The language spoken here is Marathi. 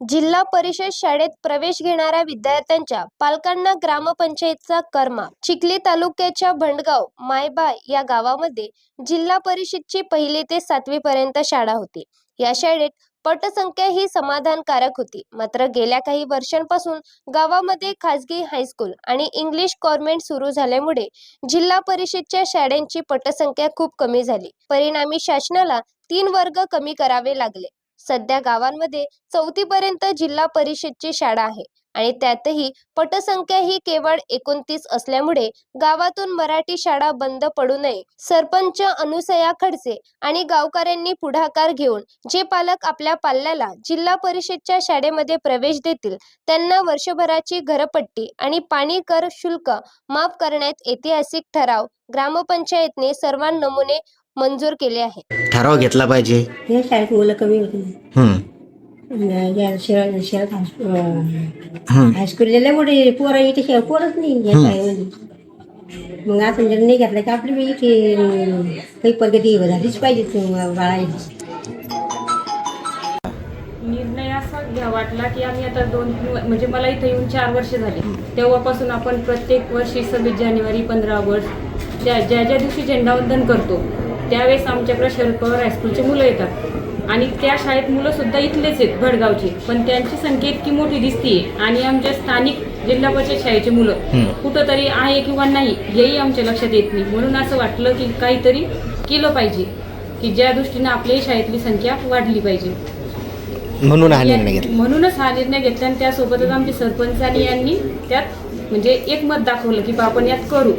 जिल्हा परिषद शाळेत प्रवेश घेणाऱ्या विद्यार्थ्यांच्या पालकांना ग्रामपंचायतचा कर्मा. चिखली तालुक्याच्या भंडगाव मायबा या गावामध्ये जिल्हा परिषदची पहिली ते सातवी पर्यंत शाळा होती. या शाळेत पटसंख्या ही समाधानकारक होती. मात्र गेल्या काही वर्षांपासून गावामध्ये खासगी हायस्कूल आणि इंग्लिश कॉन्व्हेंट सुरू झाल्यामुळे जिल्हा परिषदच्या शाळांची पटसंख्या खूप कमी झाली. परिणामी शासनाला तीन वर्ग कमी करावे लागले. सध्या गावांमध्ये चौथीपर्यंत जिल्हा परिषदची शाळा आहे आणि त्यातही पटसंख्या ही केवळ एकोणतीस असल्यामुळे गावातून मराठी शाळा बंद पडू नये. सरपंच अनुसया खडसे आणि गावकऱ्यांनी पुढाकार घेऊन जे पालक आपल्या पाल्याला जिल्हा परिषदच्या शाळेमध्ये प्रवेश देतील त्यांना वर्षभराची घरपट्टी आणि पाणी कर शुल्क माफ करण्यात ऐतिहासिक ठराव ग्रामपंचायतने सर्व नमुने मंजूर केले आहे. ठराव घेतला पाहिजे. या शाळेत मुलं कमी होती हम्म, हायस्कूल हम्म. हायस्कूल लय मोठे पोरं इथे शहर पोरच नाही या शाळेमध्ये. मग जर नाही घेतलं की आपली बी इथे अं, काही प्रगती झालीच पाहिजे बाळाची निर्णय असा घ्या वाटला की आम्ही आता दोन म्हणजे मला इथं येऊन चार वर्ष झाले. तेव्हापासून आपण प्रत्येक वर्षी सव्वीस जानेवारी पंधरा ऑगस्ट ज्या ज्या ज्या दिवशी झेंडावंदन करतो त्यावेळेस आमच्याकडे शरद पवार हायस्कूलची मुलं येतात. आणि त्या शाळेत मुलं सुद्धा इथलेच आहेत भडगावची. पण त्यांची संख्या इतकी मोठी दिसतीये. आणि आमच्या स्थानिक जिल्हा परिषद शाळेची मुलं. कुठंतरी आहे किंवा नाही हेही आमच्या लक्षात येत नाही. म्हणून असं वाटलं की काहीतरी केलं पाहिजे की ज्या दृष्टीनं आपल्याही शाळेतली संख्या वाढली पाहिजे. म्हणून हा निर्णय घेतला. म्हणूनच हा निर्णय घेतला आणि त्यासोबतच आमचे सरपंचांनी यांनी त्यात म्हणजे एक मत दाखवलं की बा आपण यात करू.